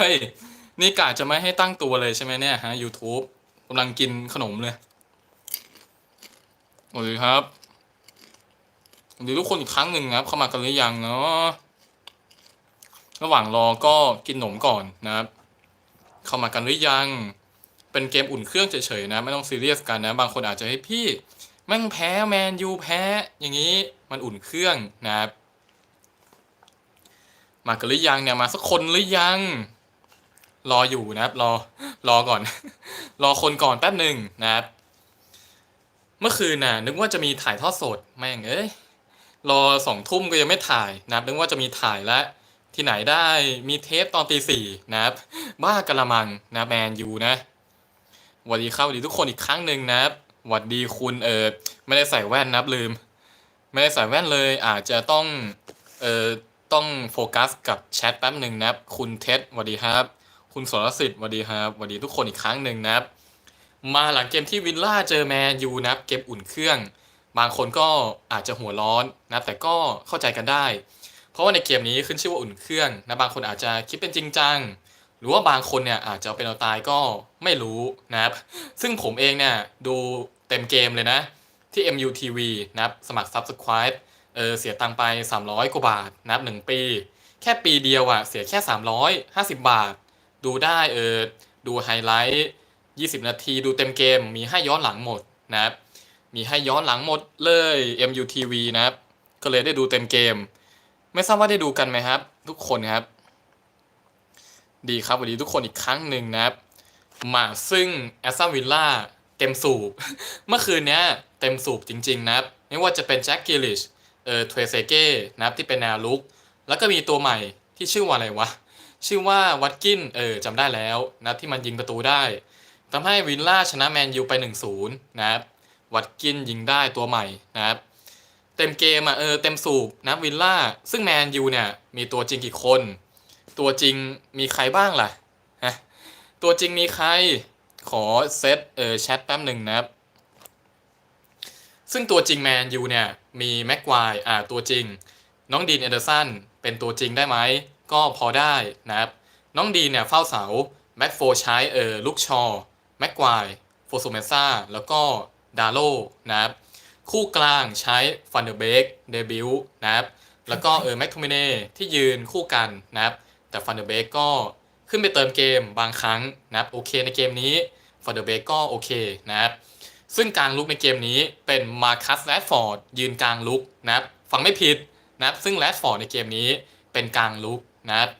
ฮ้ย นี่กะจะไม่ให้ตั้งตัวเลยใช่ไหมเนี่ยฮะ YouTube กำลังกินขนมเลยสวัสดีครับสวัสดีทุกคนอีกครั้งหนึ่งครับ เข้ามากันหรือยังเนาะระหว่างรอก็กินขนมก่อนนะครับ เข้ามากันหรือยัง เป็นเกมอุ่นเครื่องเฉยๆนะ ไม่ต้องซีเรียสกันนะ บางคนอาจจะให้พี่แม่งแพ้แมนยูแพ้ อย่างนี้มันอุ่นเครื่องนะครับ มากันหรือยังเนี่ยมาสักคนหรือยัง รออยู่นะครับ รอรอก่อน รอคนก่อนแป๊บหนึ่งนะครับ เมื่อคืนน่ะ นึกว่าจะมีถ่ายทอดสดแม่งเอ้ยรอสองทุ่มก็ยังไม่ถ่ายนะครับ นึกว่าจะมีถ่ายแล้วที่ไหนได้มีเทปตอนตีสี่นะครับ บ้ากระมังนะแมนยูนะหวัสดีครับสวัสดีทุกคนอีกครั้งหนึ่งนะครับหวัสดีคุณเออไม่ได้ใส่แว่นนะครับลืม ไม่ได้ใส่แว่นเลยอาจจะต้องเออต้องโฟกัสกับแชทแป๊บหนึ่งนะครับ คุณเท็ดสวัสดีครับ คุณสรสิทธิ์สวัสดีครับสวัสดีทุกคนอีกครั้งหนึ่งนะครับ มาหลังเกมที่วิลล่าเจอแมนยูนะครับ เกมอุ่นเครื่อง บางคนก็อาจจะหัวร้อนนะแต่ก็เข้าใจกันได้ เพราะว่าในเกมนี้ขึ้นชื่อว่าอุ่นเครื่องนะบางคนอาจจะคิดเป็นจริงจังหรือว่าบางคนเนี่ยอาจจะเป็นเอาตายก็ไม่รู้นะครับ ซึ่งผมเองเนี่ยดูเต็มเกมเลยนะ ที่ MUTV นะครับสมัคร Subscribe เออเสียตังไป 300 กว่าบาทนะครับหนึ่งปี แค่ปีเดียวอะเสียแค่ 350 บาท ดูได้เออดูไฮไลท์20 นาทีดูเต็มเกม มีให้ย้อนหลังหมดนะครับ มีให้ย้อนหลังหมดเลย MUTV นะครับ ก็เลยได้ดูเต็มเกม ไม่ทราบว่าได้ดูกันไหมครับ ทุกคนครับ ดีครับสวัสดีทุกคนอีกครั้งหนึ่งนะครับ มาซึ่งแอสตันวิลล่าเต็มสูบ เมื่อคืนเนี้ยเต็มสูบจริง ๆ นะครับ ไม่ว่าจะเป็นแจ็คกิลิชเออเทรเซเก้นะครับที่เป็นแนวลุก แล้วก็มีตัวใหม่ที่ชื่อว่าอะไรวะ ชื่อว่าวัตกินเออจำได้แล้วนะที่มันยิงประตูได้ทำให้วิลล่าชนะแมนยูไป 1-0นะครับวัตกินยิงได้ตัวใหม่นะครับเต็มเกมอะเออเต็มสูบนะวิลล่าซึ่งแมนยูเนี่ยมีตัวจริงกี่คน ตัวจริงมีใครบ้างล่ะฮะตัวจริงมีใครขอเซตเออแชทแป๊บหนึ่งนะครับซึ่งตัวจริงแมนยูเนี่ยมีแม็กควายอ่าตัวจริง น้องดีนเอเดอร์สันเป็นตัวจริงได้ไหม ก็พอได้นะครับ น้องดีเนี่ยเฝ้าเสาแม็กโฟใช้เออลูกชอแม็กควายโฟโซเมซ่าแล้วก็ดาโลนะครับ คู่กลางใช้ฟันเดอร์เบกเดบิวนะครับ แล้วก็เออแม็กโทมิเน่ที่ยืนคู่กันนะครับ แต่ฟันเดอร์เบกก็ขึ้นไปเติมเกมบางครั้งนะครับโอเคในเกมนี้ฟันเดอร์เบกก็โอเคนะครับ ซึ่งกลางลุกในเกมนี้เป็นมาคัสแรดฟอร์ดยืนกลางลุกนะครับ ฟังไม่ผิดนะครับ ซึ่งแรดฟอร์ดในเกมนี้เป็นกลางลุก นะครับ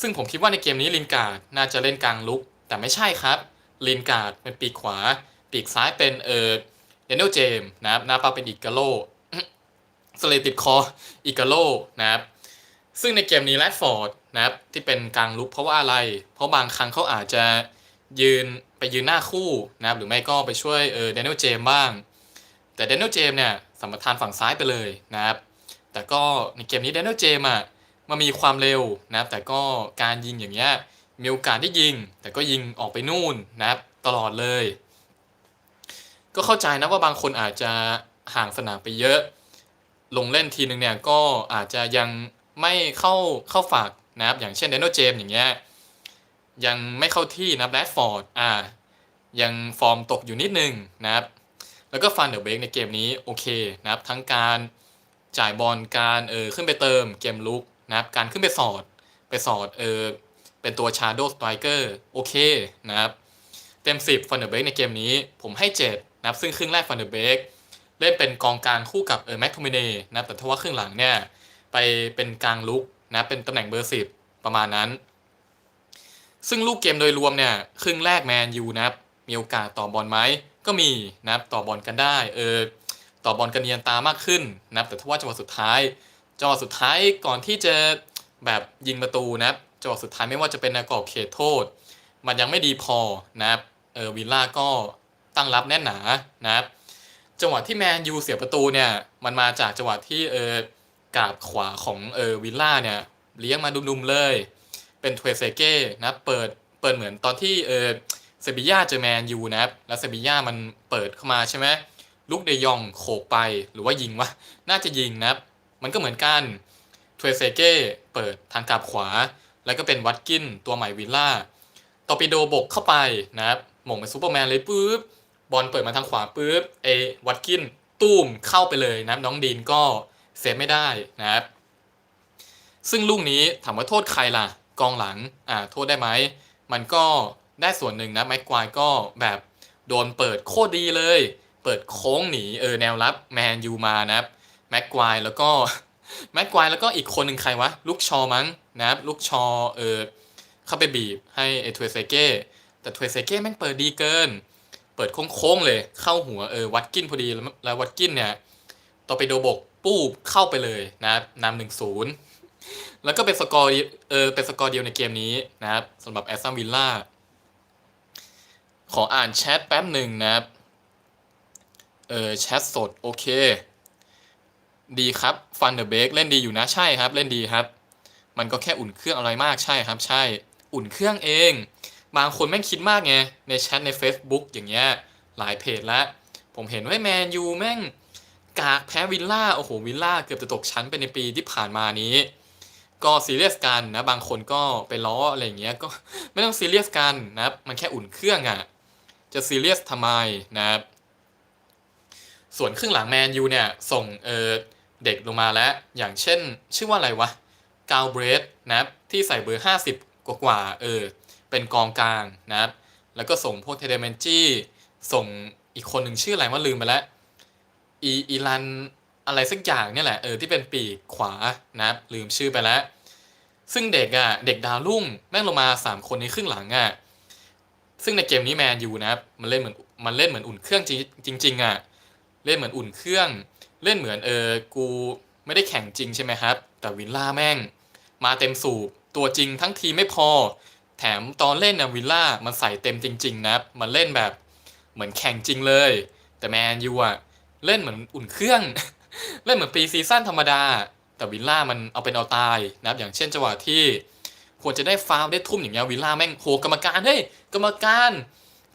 ซึ่งผมคิดว่าในเกมนี้ลินการ์ดน่าจะเล่นกลางลุก แต่ไม่ใช่ครับลินการ์ดเป็นปีกขวา ปีกซ้ายเป็นเออเดนเนลเจมนะครับหน้าเป้าเป็นอีกาโลสเลติดคออีกาโลนะครับซึ่งในเกมนี้แรดฟอร์ดนะครับที่เป็นกลางลุกเพราะว่าอะไร เพราะบางครั้งเขาอาจจะยืนไปยืนหน้าคู่นะครับหรือไม่ก็ไปช่วยเออเดนเนลเจมบ้าง แต่เดนเนลเจมเนี่ยสัมปทานฝั่งซ้ายไปเลยนะครับแต่ก็ในเกมนี้เดนเนลเจมอะ มันมีความเร็วนะครับ แต่ก็การยิงอย่างเงี้ยมีโอกาสได้ยิง แต่ก็ยิงออกไปนู่นนะครับ ตลอดเลย ก็เข้าใจนะว่าบางคนอาจจะห่างสนามไปเยอะ ลงเล่นทีนึงเนี่ยก็อาจจะยังไม่เข้าเข้าฝากนะครับ อย่างเช่นเดนโนเจมอย่างเงี้ยยังไม่เข้าที่นะแรดฟอร์ดอ่ายังฟอร์มตกอยู่นิดนึงนะครับ แล้วก็ฟันเดอร์เบกในเกมนี้โอเคนะครับ ทั้งการจ่ายบอลการเออขึ้นไปเติมเกมลุก นะครับการขึ้นไปสอดไปสอดเออเป็นตัวชาร์โดสไตรเกอร์โอเคนะครับเต็ม 10ฟันเดอร์เบกในเกมนี้ผมให้ 7 นะครับ ซึ่งครึ่งแรกฟันเดอร์เบกเล่นเป็นกองกลางคู่กับเออแม็กโทมิเน่นะครับแต่ถ้าว่าครึ่งหลังเนี่ยไปเป็นกลางลุกนะเป็นตำแหน่งเบอร์ 10 ประมาณนั้น ซึ่งลูกเกมโดยรวมเนี่ยครึ่งแรกแมนยูนะครับมีโอกาสต่อบอลไหมก็มีนะครับต่อบอลกันได้เออต่อบอลกันเนียนตามากขึ้นนะครับแต่ถ้าว่าจังหวะสุดท้าย จังหวะสุดท้ายก่อนที่จะแบบยิงประตูนะครับจังหวะสุดท้ายไม่ว่าจะเป็นในกรอบเขตโทษ มันยังไม่ดีพอนะครับเออวิลล่าก็ตั้งรับแน่นหนานะครับจังหวะที่แมนยูเสียประตูเนี่ยมันมาจากจังหวะที่เออกาบขวาของเออวิลล่าเนี่ยเลี้ยงมาดุมๆเลย เป็นเทรเซเก้นะเปิดเปิดเหมือนตอนที่เออเซบีย่าเจอแมนยูนะครับแล้วเซบีย่ามันเปิดเข้ามาใช่ไหมลูกเดยองโขกไปหรือว่ายิงวะน่าจะยิงนะครับ มันก็เหมือนกันเทรเซเก้เปิดทางกาบขวา แล้วก็เป็นวัตกินตัวใหม่วิลล่าตอปิโดบกเข้าไปนะครับหม่งเป็นซูเปอร์แมนเลยปุ๊บบอลเปิดมาทางขวาปุ๊บเอวัตกินตุ้มเข้าไปเลยนะครับน้องดีนก็เซฟไม่ได้นะครับซึ่งลูกนี้ถามว่าโทษใครล่ะ กองหลังอ่าโทษได้ไหม มันก็ได้ส่วนหนึ่งนะแม็กควายก็แบบโดนเปิดโคตรดีเลย เปิดโค้งหนีเออแนวรับแมนยูมานะครับ แม็กควายแล้วก็แม็กควายแล้วก็อีกคนหนึ่งใครวะลูกชอมั้งนะครับลูกชอเออเข้าไปบีบให้ไอ้ทเวเซเก้แต่ทเวเซเก้แม่งเปิดดีเกิน เปิดโค้งๆเลยเข้าหัวเออวัดกินพอดีแล้วแล้ววัดกินเนี่ยต่อไปโดบกปูบเข้าไปเลยนะครับนำหนึ่งศูนย์แล้วก็เป็นสกอร์เดียวเออเป็นสกอร์เดียวในเกมนี้นะครับสำหรับแอสตันวิลล่าขออ่านแชทแป๊บหนึ่งนะครับเออแชทสดโอเค ดีครับฟันเดอร์เบกเล่นดีอยู่นะใช่ครับ เล่นดีครับ มันก็แค่อุ่นเครื่องอะไรมากใช่ครับ ใช่ อุ่นเครื่องเอง บางคนแม่งคิดมากไงในแชทใน Facebook อย่างเงี้ยหลายเพจล้วผมเห็นว่าแมนยูแม่งกากแพ้วิลล่าโอ้โหวิลล่าเกือบจะตกชั้นไปในปีที่ผ่านมานี้ ก็ซีเรียสกันนะบางคนก็ไปล้ออะไรอย่างเงี้ยก็ไม่ต้องซีเรียสกันนะครับมันแค่อุ่นเครื่องอะ่ะจะซีเรียสทำไมนะครับส่วนครึ่งหลังแมนยูเนี่ยส่งเออ เด็กลงมาแล้ว อย่างเช่น ชื่อว่าอะไรวะกาวเบรดนะครับที่ใส่เบอร์ 50 กว่ากว่าเออ เป็นกองกลางนะครับแล้วก็ส่งพวกเทเดเมนจี้ส่งอีกคนหนึ่งชื่ออะไรว่าลืมไปแล้ว อีอีลันอะไรสักอย่างเนี่ยแหละเออที่เป็นปีกขวานะครับลืมชื่อไปแล้ว ซึ่งเด็กอะ่ะเด็กดาวรุ่งแม่งลงมา 3 คนในครึ่งหลังอะ่ะซึ่งในเกมนี้แมนยูนะครับมันเล่นเหมือนมันเล่นเหมือนอุ่นเครื่องจริงจริงอะ่ะเล่นเหมือนอุ่นเครื่อง เล่นเหมือนเออกูไม่ได้แข่งจริงใช่ไหมครับ แต่วิลล่าแม่ง มาเต็มสูบตัวจริงทั้งทีไม่พอ แถมตอนเล่นนะวิลล่ามันใส่เต็มจริง ๆนะครับมันเล่นแบบเหมือนแข่งจริงเลย แต่แมนยูอะเล่นเหมือนอุ่นเครื่อง เล่นเหมือนปีซีซั่นธรรมดา แต่วิลล่ามันเอาเป็นเอาตายนะครับอย่างเช่นจังหวะที่ควรจะได้ฟาวได้ทุ่มอย่างเงี้ยวิลล่าแม่งโหกรรมการเฮ้ยกรรมการ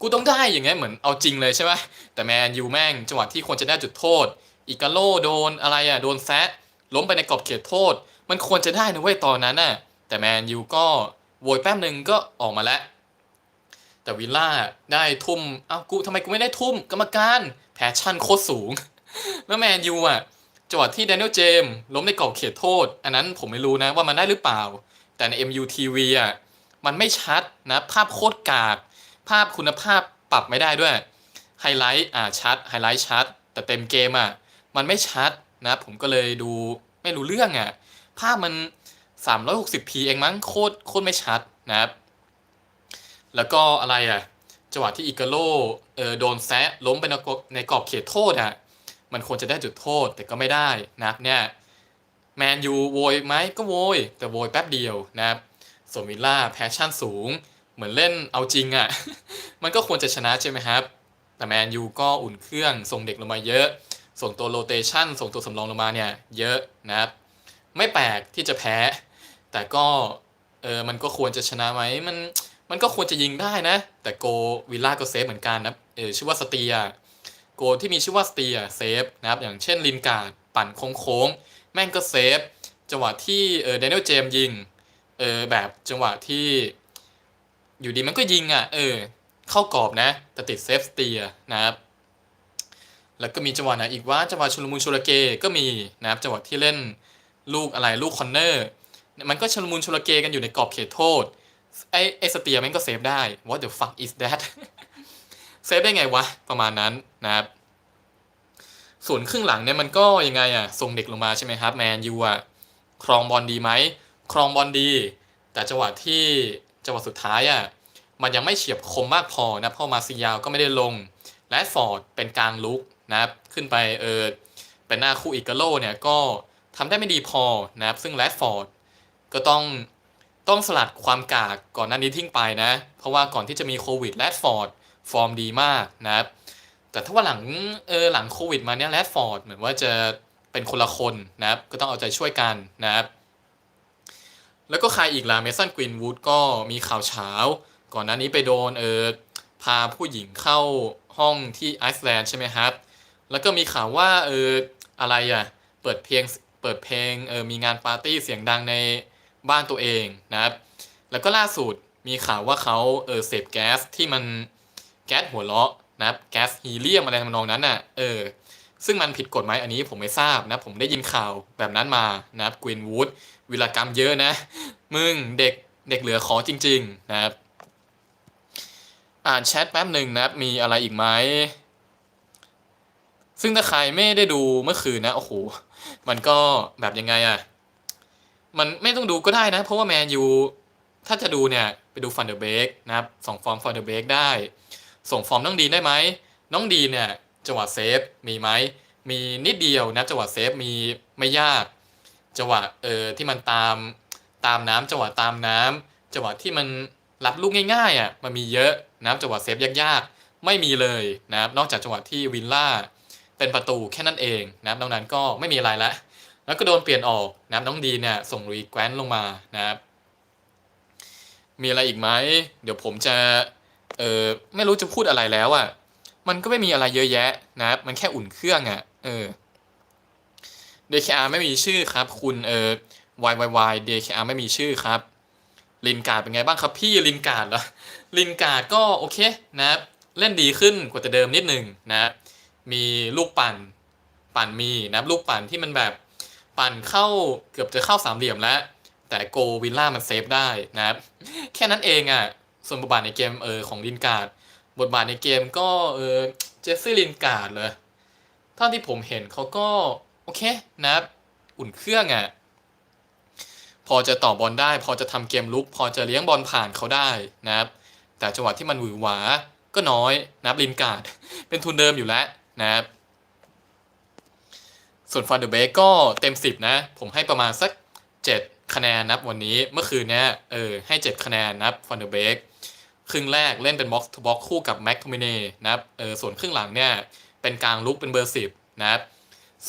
กูต้องได้อย่างเงี้ยเหมือนเอาจริงเลยใช่ไหมแต่แมนยูแม่งจังหวะที่ควรจะได้จุดโทษ อิกาโลโดนอะไรอะโดนแซะล้มไปในกรอบเขตโทษ มันควรจะได้นะเว้ยตอนนั้นน่ะแต่แมนยูก็โวยแป๊บหนึ่งก็ออกมาแล้ว แต่วิลล่าได้ทุ่มเอ้ากูทำไมกูไม่ได้ทุ่มกรรมการแพชชั่นโคตรสูง แล้วแมนยูอะจังหวะที่แดเนียลเจมล้มในกรอบเขตโทษ อันนั้นผมไม่รู้นะว่ามันได้หรือเปล่า แต่ใน MUTV อะมันไม่ชัดนะภาพโคตรกาก ภาพคุณภาพปรับไม่ได้ด้วยไฮไลท์อ่าชัดไฮไลท์ชัด แต่เต็มเกมอะ มันไม่ชัดนะผมก็เลยดูไม่รู้เรื่องอะภาพมัน 360p เองมั้งโคตรโคตรไม่ชัดนะครับ แล้วก็อะไรอะจังหวะที่อิกาโลเออโดนแซะล้มไปในกรอบในกรอบเขตโทษอะมันควรจะได้จุดโทษแต่ก็ไม่ได้นะครับเนี่ยแมนยูโวยไหมก็โวย แต่โวยแป๊บเดียวนะครับส่วนวิลล่าแพชชั่นสูง เหมือนเล่นเอาจริงอะ่ะ มันก็ควรจะชนะใช่ไหมครับ แต่แมนยูก็อุ่นเครื่องส่งเด็กลงมาเยอะ ส่งตัวโรเตชันส่งตัวสำรองลงมาเนี่ยเยอะนะครับ ไม่แปลกที่จะแพ้ แต่ก็เออมันก็ควรจะชนะไหมมันมันก็ควรจะยิงได้นะ แต่โกวิลล่าก็เซฟเหมือนกันนะเออชื่อว่าสเตียโกที่มีชื่อว่าสเตียเซฟนะครับอย่างเช่นลินการ์ดปั่นโค้งๆแม่งก็เซฟจังหวะที่เออเดนิเอลเจมยิงเออแบบจังหวะที่อยู่ดีมันก็ยิงอะเออเข้ากรอบนะ แต่ติดเซฟสเตียนะครับ แล้วก็มีจังหวะไหนอีกว่าจังหวะชุลมุนชุลเกก็มีนะครับจังหวะที่เล่นลูกอะไรลูกคอนเนอร์มันก็ชุลมุนชุลเกกันอยู่ในกรอบเขตโทษไอ้ไอ้สเตียมันก็เซฟได้ what the fuck is that เซฟได้ไงวะ ประมาณนั้นนะครับ ส่วนครึ่งหลังเนี่ยมันก็ยังไงอะส่งเด็กลงมาใช่ไหมครับแมนยูอะครองบอลดีไหมครองบอลดี แต่จังหวะที่จังหวะสุดท้ายอะมันยังไม่เฉียบคมมากพอนะเพราะมาซิยาวก็ไม่ได้ลง และฟอร์ดเป็นกลางลุกนะครับขึ้นไปเออเป็นหน้าคู่อิกาโลเนี่ยก็ทำได้ไม่ดีพอนะครับซึ่งแรดฟอร์ดก็ต้องต้องสลัดความกากก่อนหน้านี้ทิ้งไปนะ เพราะว่าก่อนที่จะมีโควิดแรดฟอร์ดฟอร์มดีมากนะครับแต่ถ้าว่าหลังเออหลังโควิดมาเนี้ยแรดฟอร์ดเหมือนว่าจะเป็นคนละคนนะครับก็ต้องเอาใจช่วยกันนะครับแล้วก็ใครอีกล่ะเมสันกวินวูดก็มีข่าวเช้า ก่อนหน้านี้ไปโดนเออพาผู้หญิงเข้า ห้องที่ไอซ์แลนด์ใช่ไหมครับ แล้วก็มีข่าวว่าเอออะไรอะเปิดเพลงเปิดเพลงเออมีงานปาร์ตี้เสียงดังในบ้านตัวเองนะครับ แล้วก็ล่าสุดมีข่าวว่าเขาเออเสพแก๊สที่มันแก๊สหัวเราะนะครับแก๊สฮีเลียมอะไรทำนองนั้นน่ะเออซึ่งมันผิดกฎไหมอันนี้ผมไม่ทราบนะผมได้ยินข่าวแบบนั้นมานะครับกวินวูดวิลกรรมเยอะนะ มึงเด็กเด็กเหลือขอจริง ๆ นะครับ อ่านแชทแป๊บหนึ่งนะครับ มีอะไรอีกไหม ซึ่งถ้าใครไม่ได้ดูเมื่อคืนนะ โอ้โห มันก็แบบยังไงอะมันไม่ต้องดูก็ได้นะ เพราะว่าแมนยูถ้าจะดูเนี่ย ไปดูฟันเดอร์เบกนะครับส่งฟอร์มฟันเดอร์เบกได้ ส่งฟอร์มน้องดีนได้ไหม น้องดีเนี่ยจังหวะเซฟมีไหม มีนิดเดียวนะจังหวะเซฟมีไม่ยากจังหวะเออที่มันตามตามน้ำจังหวะตามน้ำจังหวะที่มัน รับลูกง่ายๆอะมันมีเยอะนะครับจังหวะเซฟยากๆ ไม่มีเลยนะครับนอกจากจังหวะที่วินล่าเป็นประตูแค่นั้นเองนะครับนอกนั้นก็ไม่มีอะไรละแล้วก็โดนเปลี่ยนออกนะครับน้องดีเนี่ยส่งรีแกวนลงมานะครับมีอะไรอีกไหมเดี๋ยวผมจะเออไม่รู้จะพูดอะไรแล้วอะ่ะมันก็ไม่มีอะไรเยอะแยะนะครับมันแค่อุ่นเครื่องอะ่ะเออ DKR ไม่มีชื่อครับ คุณเออ YYY DKR ไม่มีชื่อครับ ลินการ์ดเป็นไงบ้างครับพี่ลินการ์ดเหรอลินการ์ดก็โอเคนะเล่นดีขึ้นกว่าแต่เดิมนิดหนึ่งนะมีลูกปั่นปั่นมีนะลูกปั่นที่มันแบบปั่นเข้าเกือบจะเข้าสามเหลี่ยมแล้ว แต่โกวิลล่ามันเซฟได้นะครับแค่นั้นเองอะ่ะส่วนบทบาทในเกมเออของลินการ์ดบทบาทในเกมก็เออเจสซี่ลินการ์ดเลยเท่าที่ผมเห็นเขาก็โอเคนะครับอุ่นเครื่องอะ่ะ พอจะต่อบอลได้ พอจะทำเกมลุก พอจะเลี้ยงบอลผ่านเขาได้นะครับ แต่จังหวะที่มันหวือหวาก็น้อยนะครับลินการ์ดเป็นทุนเดิมอยู่แล้วนะครับ ส่วนฟันเดอร์เบกก็เต็ม 10 นะ ผมให้ประมาณสัก 7 คะแนนนับวันนี้เมื่อคืนเนี้ยเออให้ 7 คะแนนนับฟันเดอร์เบกครึ่งแรกเล่นเป็นบ็อกซ์ทูบ็อกคู่กับแม็กโทมิเน่นะครับเออส่วนครึ่งหลังเนี่ยเป็นกลางลุกเป็นเบอร์ 10 นะครับ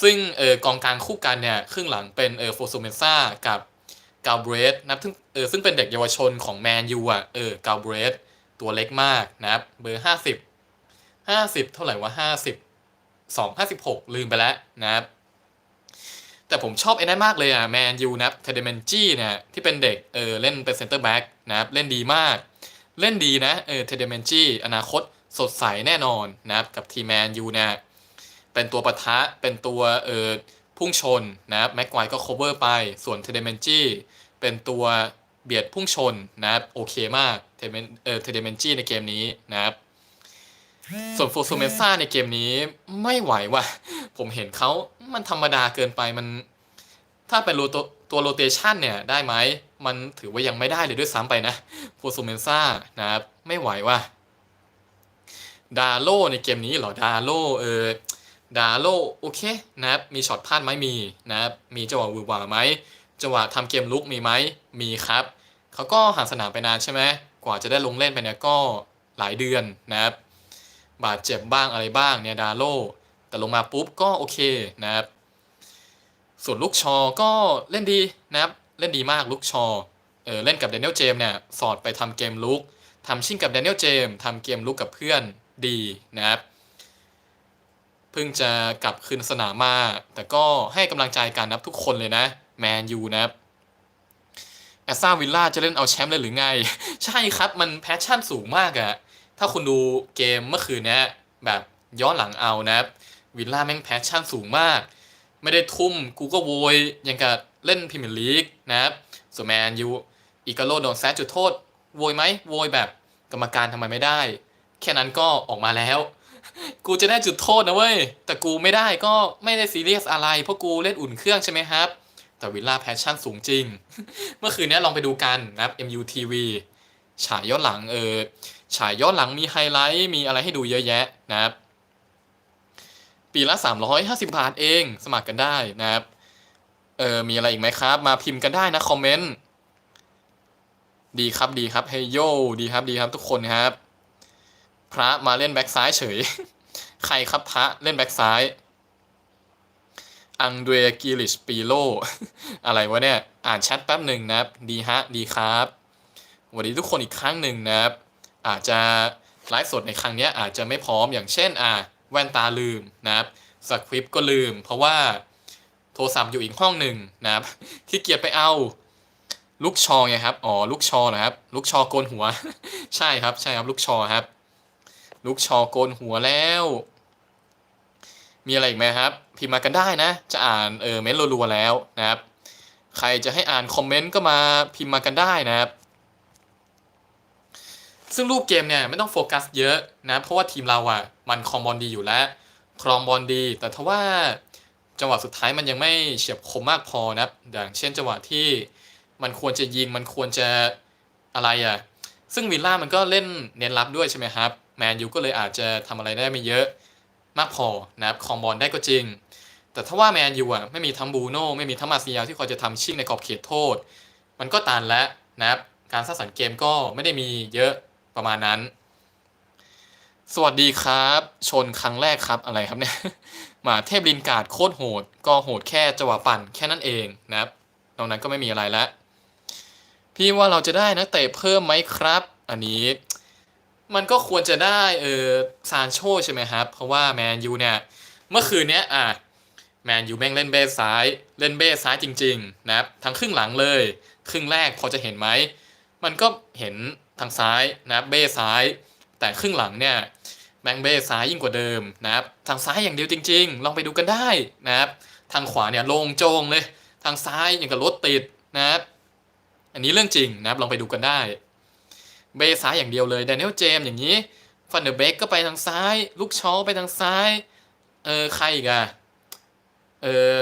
ซึ่งเออกองกลางคู่กันเนี่ยครึ่งหลังเป็นเออโฟโซเมนซ่ากับ กาเบรสนะครับซึ่งเออซึ่งเป็นเด็กเยาวชนของแมนยูอะเออกาเบรสตัวเล็กมากนะครับ เบอร์50 50เท่าไหร่วะ50 2 56ลืมไปแล้วนะครับ แต่ผมชอบไอ้นั่นมากเลยอะแมนยูนะครับเทเดเมนจี้เนี่ยที่เป็นเด็กเออเล่นเป็นเซนเตอร์แบ็กนะครับเล่นดีมาก เล่นดีนะเออเทเดเมนจี้อนาคตสดใสแน่นอนนะครับกับทีแมนยูเนี่ยเป็นตัวปะทะเป็นตัวเออ พุ่งชนนะครับแม็กไกวก็ cover ไป ส่วนเทเดเมนจี้เป็นตัวเบียดพุ่งชนนะครับโอเคมากเทเดเมนเออเทเดเมนจี้ในเกมนี้นะครับ ส่วนโฟโซเมซ่าในเกมนี้ไม่ไหวว่ะ ผมเห็นเขามันธรรมดาเกินไปมัน ถ้าเป็นโรตัวตัวโรเตชันเนี่ยได้ไหมมันถือว่ายังไม่ได้เลยด้วยซ้ำไปนะโฟโซเมซ่านะครับไม่ไหวว่ะดาโลในเกมนี้เหรอดาโลเออ ดาโลโอเคนะครับมีช็อตพลาดไหมมีนะครับมีจังหวะวือหวาไหมจังหวะทำเกมลุกมีไหมมีครับเขาก็ห่างสนามไปนานใช่ไหมกว่าจะได้ลงเล่นไปเนี่ยก็หลายเดือนนะครับบาดเจ็บบ้างอะไรบ้างเนี่ยดาโลแต่ลงมาปุ๊บก็โอเคนะครับส่วนลูกชอก็เล่นดีนะครับเล่นดีมากลูกชอเออเล่นกับแดเนียลเจมเนี่ยสอดไปทำเกมลุกทำชิ่งกับแดเนียลเจมทำเกมลุกกับเพื่อนดีนะครับ เพิ่งจะกลับคืนสนามมา แต่ก็ให้กำลังใจกันนะครับทุกคนเลยนะ แมนยูนะครับแอสซาวิลล่าจะเล่นเอาแชมป์เลยหรือไง ใช่ครับมันแพชชั่นสูงมากอะถ้าคุณดูเกมเมื่อคืนนี้แบบย้อนหลังเอานะครับวิลล่าแม่งแพชชั่นสูงมาก ไม่ได้ทุ่มกูก็โวยยังกับเล่นพรีเมียร์ลีกนะครับส่วนแมนยูอีกาโลโดนแซดจุดโทษ โวยไหมโวยแบบกรรมการทำไมไม่ได้ แค่นั้นก็ออกมาแล้ว กูจะได้จุดโทษนะเว้ย แต่กูไม่ได้ก็ไม่ได้ซีเรียสอะไร เพราะกูเล่นอุ่นเครื่องใช่ไหมครับ แต่วิลล่าแพชชั่นสูงจริง เมื่อคืนนี้ลองไปดูกันนะครับ MUTV ฉายย้อนหลังเออฉายย้อนหลังมีไฮไลท์มีอะไรให้ดูเยอะแยะนะครับ ปีละ 350 บาทเองสมัครกันได้นะครับ เออมีอะไรอีกไหมครับ มาพิมพ์กันได้นะคอมเมนต์ ดีครับดีครับเฮยโยดีครับดีครับทุกคนครับ พระมาเล่นแบ็กซ้ายเฉย ใครครับพระเล่นแบ็กซ้าย อังเดรกิลิชปีโล อะไรวะเนี่ย อ่านแชทแป๊บหนึ่งนะครับ ดีฮะ ดีครับสวัสดีทุกคนอีกครั้งหนึ่งนะครับ อาจจะไลฟ์สดในครั้งนี้อาจจะไม่พร้อมอย่างเช่น อะแว่นตาลืมนะครับ สคริปต์ก็ลืม เพราะว่าโทรศัพท์อยู่อีกห้องหนึ่งนะครับขี้เกียจไปเอาลูกชอไงครับ อ๋อ ลูกชอนะครับ ลูกชอโกนหัว ใช่ครับ ใช่ครับ ลูกชอครับ ลูกชอโกนหัวแล้ว มีอะไรอีกไหมครับ พิมพ์มากันได้นะ จะอ่านเออเมนรัวๆแล้วนะครับ ใครจะให้อ่านคอมเมนต์ก็มาพิมพ์มากันได้นะครับซึ่งรูปเกมเนี่ยไม่ต้องโฟกัสเยอะนะเพราะว่าทีมเราอะ่ะมันครองบอลดีอยู่แล้ว ครองบอลดี แต่ทว่าจังหวะสุดท้ายมันยังไม่เฉียบคมมากพอนะอย่างเช่นจังหวะที่มันควรจะยิงมันควรจะอะไรอะ่ะซึ่งวิลล่ามันก็เล่นเน้นรับด้วยใช่ไหมครับ แมนยูก็เลยอาจจะทำอะไรได้ไม่เยอะมากพอนะครับคองบอลได้ก็จริง แต่ถ้าว่าแมนยูอะไม่มีทั้งบูโน่ไม่มีทั้งมาซิยาที่คอยจะทำชิ่งในกรอบเขตโทษ มันก็ตันแล้วนะครับการสร้างสรรค์เกมก็ไม่ได้มีเยอะประมาณนั้น สวัสดีครับ ชนครั้งแรกครับอะไรครับเนี่ยมาเทพลินการ์ดโคตรโหด ก็โหดแค่จังหวะปั่นแค่นั้นเองนะครับนอกนั้นก็ไม่มีอะไรแล้วพี่ว่าเราจะได้นักเตะเพิ่มไหมครับ อันนี้ มันก็ควรจะได้เออซานโชใช่ไหมครับ เพราะว่าแมนยูเนี่ย เมื่อคืนเนี้ยอะแมนยูแม่งเล่นเบสซ้าย เล่นเบสซ้ายจริง ๆ นะครับทั้งครึ่งหลังเลย ครึ่งแรกพอจะเห็นไหม มันก็เห็นทางซ้ายนะเบสซ้าย แต่ครึ่งหลังเนี่ยแมงเบสซ้ายยิ่งกว่าเดิมนะครับ ทางซ้ายอย่างเดียวจริง ๆ ลองไปดูกันได้นะครับ ทางขวาเนี่ยโล่งโจงเลย ทางซ้ายอย่างกับรถติดนะครับ อันนี้เรื่องจริงนะครับลองไปดูกันได้ เบซ้ายอย่างเดียวเลยแดเนียลเจมอย่างนี้ฟันเดอร์เบกก็ไปทางซ้าย ลูกชอไปทางซ้าย เออใครอีกอะเออ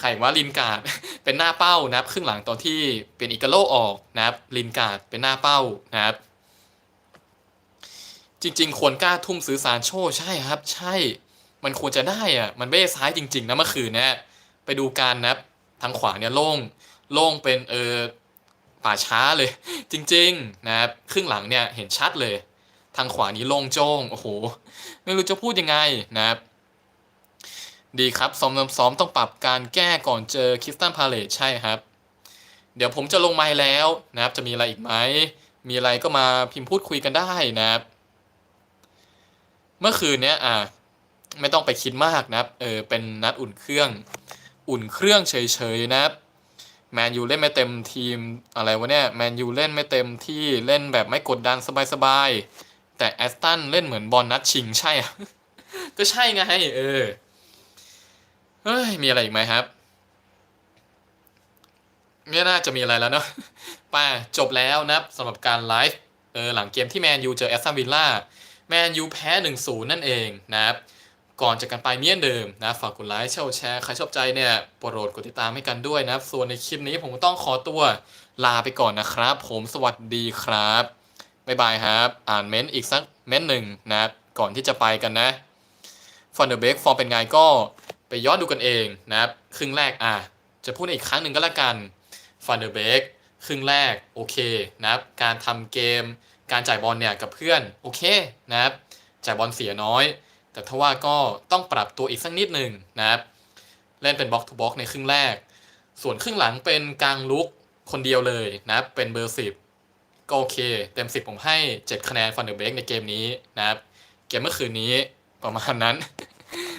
ใครว่าลินการ์ดเป็นหน้าเป้านะครับครึ่งหลังตอนที่เป็นอิกาโลออกนะครับลินการ์ดเป็นหน้าเป้านะครับ จริง ๆ ควรกล้าทุ่มซื้อซานโชใช่ครับ ใช่ มันควรจะได้อะมันเบ้ซ้ายจริง ๆ นะเมื่อคืนเนี่ยไปดูการนะครับทางขวาเนี่ยโล่งโล่งเป็นเออ ป่าช้าเลย จริงๆนะครับครึ่งหลังเนี่ยเห็นชัดเลย ทางขวานี้โล่งโจ้งโอ้โหไม่รู้จะพูดยังไงนะครับดีครับซ้อมซ้อมต้องปรับการแก้ก่อนเจอคิสตันพาเลตใช่ครับ เดี๋ยวผมจะลงไม้แล้วนะครับ จะมีอะไรอีกไหมมีอะไรก็มาพิมพ์พูดคุยกันได้นะครับ เมื่อคืนเนี้ยอะไม่ต้องไปคิดมากนะครับ เออเป็นนัดอุ่นเครื่อง อุ่นเครื่องเฉยๆนะครับ แมนยูเล่นไม่เต็มทีมอะไรวะเนี่ยแมนยูเล่นไม่เต็มที่เล่นแบบไม่กดดันสบายๆ แต่แอสตันเล่นเหมือนบอลนัดชิงใช่อะก็ใช่ไงเออเฮ้ยมีอะไรอีกไหมครับไม่น่าจะมีอะไรแล้วเนาะป้าจบแล้วนะสำหรับการไลฟ์เออหลังเกมที่แมนยูเจอแอสตันวิลล่าแมนยูแพ้ 1-0 นั่นเองนะครับ ก่อนจากกันไปเมียนเดิมนะฝากกดไลค์ช่แชร์ใครชอบใจเนี่ยโปรดกดติดตามให้กันด้วยนะครับ ส่วนในคลิปนี้ผมต้องขอตัวลาไปก่อนนะครับ ผมสวัสดีครับบ๊ายบายครับ อ่านเม้นต์อีกสักเม้นต์หนึ่งนะก่อนที่จะไปกันนะฟอนเดอร์เบกฟอร์มเป็นไงก็ไปย้อนดูกันเองนะครับครึ่งแรกอะจะพูดอีกครั้งหนึ่งก็แล้วกันฟอนเดอร์เบกครึ่งแรกโอเคนะครับการทำเกม การจ่ายบอลเนี่ยกับเพื่อนโอเคนะครับจ่ายบอลเสียน้อย แต่ทว่าก็ต้องปรับตัวอีกสักนิดหนึ่งนะครับ เล่นเป็นบล็อกทูบล็อกในครึ่งแรก ส่วนครึ่งหลังเป็นกลางลุกคนเดียวเลยนะครับ เป็นเบอร์สิบก็โอเค เต็มสิบผมให้7คะแนนฟันเดอร์เบกในเกมนี้นะครับ เกมเมื่อคืนนี้ประมาณนั้น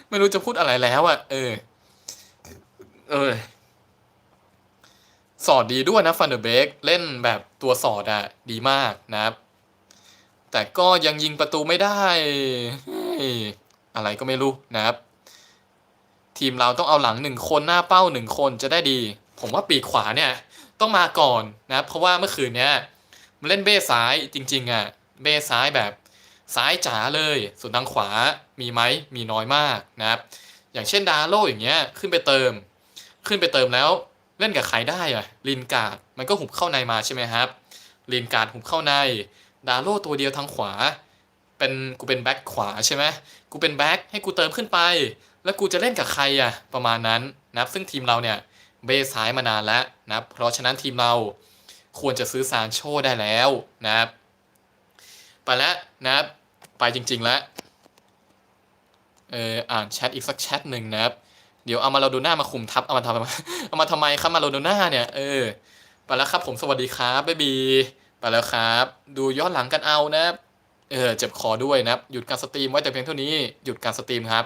ไม่รู้จะพูดอะไรแล้วอะ่ะ เออ เออ สอดดีด้วยนะฟันเดอร์เบกเล่นแบบตัวสอดอะดีมากนะครับแต่ก็ยังยิงประตูไม่ได้ อะไรก็ไม่รู้นะครับ ทีมเราต้องเอาหลังหนึ่งคนหน้าเป้าหนึ่งคนจะได้ดี ผมว่าปีกขวาเนี่ยต้องมาก่อนนะครับ เพราะว่าเมื่อคืนเนี้ยมันเล่นเบ้ซ้ายจริงๆอะ่ะเบ้ซ้ายแบบซ้ายจ๋าเลย ส่วนทางขวามีไหมมีน้อยมากนะครับ อย่างเช่นดาโลอย่างเงี้ยขึ้นไปเติม ขึ้นไปเติมแล้วเล่นกับใครได้อะลินการ์ดมันก็หุบเข้าในมาใช่ไหมครับลินการ์ดหุบเข้าใน ดาโลตัวเดียวทางขวา เป็นกูเป็นแบ็คขวาใช่ไหมกูเป็นแบ็คให้กูเติมขึ้นไป แล้วกูจะเล่นกับใครอะประมาณนั้นนะครับซึ่งทีมเราเนี่ยเบซ้ายมานานแล้วนะครับเพราะฉะนั้นทีมเราควรจะซื้อซานโชได้แล้วนะครับไปแล้วนะครับไปจริง ๆ แล้วเอออ่านแชทอีกสักแชทหนึ่งนะครับ เดี๋ยวเอามาโลโดน่ามาคุมทับเอามาทำไมเอามาทำไมครับมาโลโดน่าเนี่ยเออไปแล้วครับผมสวัสดีครับบ๊ายบีไปแล้วครับ ดูย้อนหลังกันเอานะครับ เออเจ็บคอด้วยนะครับ หยุดการสตรีมไว้แต่เพียงเท่านี้ หยุดการสตรีมครับ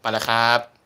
ไปแล้วครับ